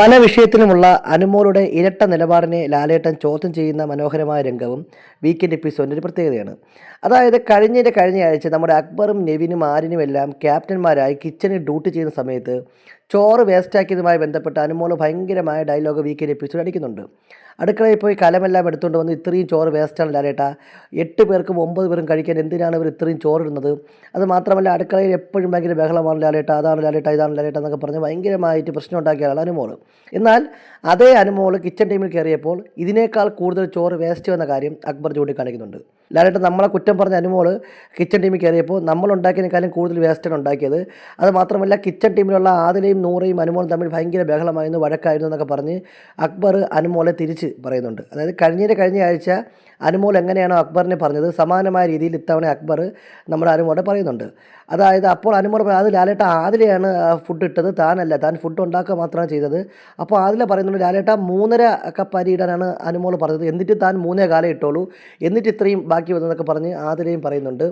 പല വിഷയത്തിലുമുള്ള അനുമോളുടെ ഇരട്ട നിലപാടിനെ ലാലേട്ടൻ ചോദ്യം ചെയ്യുന്ന മനോഹരമായ രംഗവും വീക്കെൻഡ് എപ്പിസോഡിന്റെ ഒരു പ്രത്യേകതയാണ്. അതായത് കഴിഞ്ഞതിന്റെ കഴിഞ്ഞ ആഴ്ച നമ്മുടെ അക്ബറും നെവിനും ആരിനും എല്ലാം ക്യാപ്റ്റന്മാരായി കിച്ചണിൽ ഡ്യൂട്ടി ചെയ്യുന്ന സമയത്ത് ചോറ് വേസ്റ്റാക്കിയതുമായി ബന്ധപ്പെട്ട് അനുമോൾ ഭയങ്കരമായ ഡയലോഗ് വീക്കെൻഡ് എപ്പിസോഡ് അടിക്കുന്നുണ്ട് അടുക്കളയിൽ പോയി കലമെല്ലാം എടുത്തുകൊണ്ട് വന്ന് ഇത്രയും ചോറ് വേസ്റ്റാണ് ലാലേട്ട. എട്ട് പേർക്കും ഒമ്പത് പേരും കഴിക്കാൻ എന്തിനാണ് ഇവർ ഇത്രയും ചോറിടുന്നത്? അത് മാത്രമല്ല അടുക്കളയിൽ എപ്പോഴും ഭയങ്കര ബഹളമാണ് ലാലേട്ട. അതാണ് ലാലേട്ട ഇതാണ് ലാലേട്ട എന്നൊക്കെ പറഞ്ഞ് ഭയങ്കരമായിട്ട് പ്രശ്നം ഉണ്ടാക്കിയാണ് അനുമോൾ. എന്നാൽ അതേ അനുമോൾ കിച്ചൺ ടീമിൽ കയറിയപ്പോൾ ഇതിനേക്കാൾ കൂടുതൽ ചോറ് വേസ്റ്റ് വന്ന കാര്യം അക്ബർ ചൂണ്ടിക്കാണിക്കുന്നുണ്ട്. ലാലേട്ടൻ നമ്മളെ കുറ്റം പറഞ്ഞ അനുമോൾ കിച്ചൺ ടീമിൽ കയറിയപ്പോൾ നമ്മൾ ഉണ്ടാക്കിയതിനേക്കാളും കൂടുതൽ വേസ്റ്റാണ് ഉണ്ടാക്കിയത്. അത് മാത്രമല്ല കിച്ചൺ ടീമിലുള്ള ആദിലയും നൂറയും അനുമോളും തമ്മിൽ ഭയങ്കര ബഹളമായിരുന്നു വഴക്കായിരുന്നു എന്നൊക്കെ പറഞ്ഞ് അക്ബർ അനുമോളെ തിരിച്ച് പറയുന്നുണ്ട്. അതായത് കഴിഞ്ഞ കഴിഞ്ഞ ആഴ്ച അനുമോൾ എങ്ങനെയാണോ അക്ബറിനെ പറഞ്ഞത്? സമാനമായ രീതിയിൽ ഇത്തവണ അക്ബർ നമ്മുടെ അനുമോടെ പറയുന്നുണ്ട്. അതായത് അപ്പോൾ അനുമോൾ അത് ലാലേട്ട ആദിലെയാണ് ഫുഡ് ഇട്ടത്. താനല്ല താൻ ഫുഡ് ഉണ്ടാക്കുക മാത്രമാണ് ചെയ്തത്. അപ്പോൾ ആദില പറയുന്നുണ്ട് ലാലേട്ട മൂന്നര കപ്പ് അരി ഇടാനാണ് അനുമോൾ പറഞ്ഞത്. എന്നിട്ട് താൻ മൂന്നേ കാലം ഇട്ടോളൂ. എന്നിട്ട് ഇത്രയും ബാക്കി വന്നതൊക്കെ പറഞ്ഞ് ആദിലയും പറയുന്നുണ്ട്.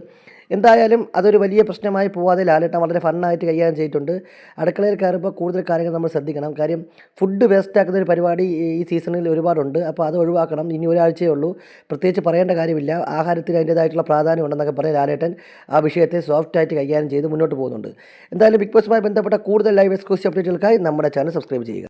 എന്തായാലും അതൊരു വലിയ പ്രശ്നമായി പോവാതെ ലാലേട്ടൻ വളരെ ഫണ്ണായിട്ട് കൈകാര്യം ചെയ്തിട്ടുണ്ട്. അടുക്കളയിൽ കയറുമ്പോൾ കൂടുതൽ കാര്യങ്ങൾ നമ്മൾ ശ്രദ്ധിക്കണം. കാര്യം ഫുഡ് വേസ്റ്റാക്കുന്ന ഒരു പരിപാടി ഈ സീസണിൽ ഒരുപാടുണ്ട്. അപ്പോൾ അത് ഒഴിവാക്കണം. ഇനി ഒരാഴ്ചയേ ഉള്ളൂ. പ്രത്യേകിച്ച് പറയേണ്ട കാര്യമില്ല. ആഹാരത്തിന് അതിന്റേതായിട്ടുള്ള പ്രാധാന്യം ഉണ്ടെന്നൊക്കെ പറഞ്ഞ് ലാലേട്ടൻ ആ വിഷയത്തെ സോഫ്റ്റായിട്ട് കൈകാര്യം ചെയ്ത് മുന്നോട്ട് പോകുന്നുണ്ട്. എന്തായാലും ബിഗ് ബോസുമായി ബന്ധപ്പെട്ട കൂടുതൽ ലൈവ് എക്സ്ക്ലൂസീവ് അപ്ഡേറ്റുകൾക്കായി നമ്മുടെ ചാനൽ സബ്സ്ക്രൈബ് ചെയ്യുക.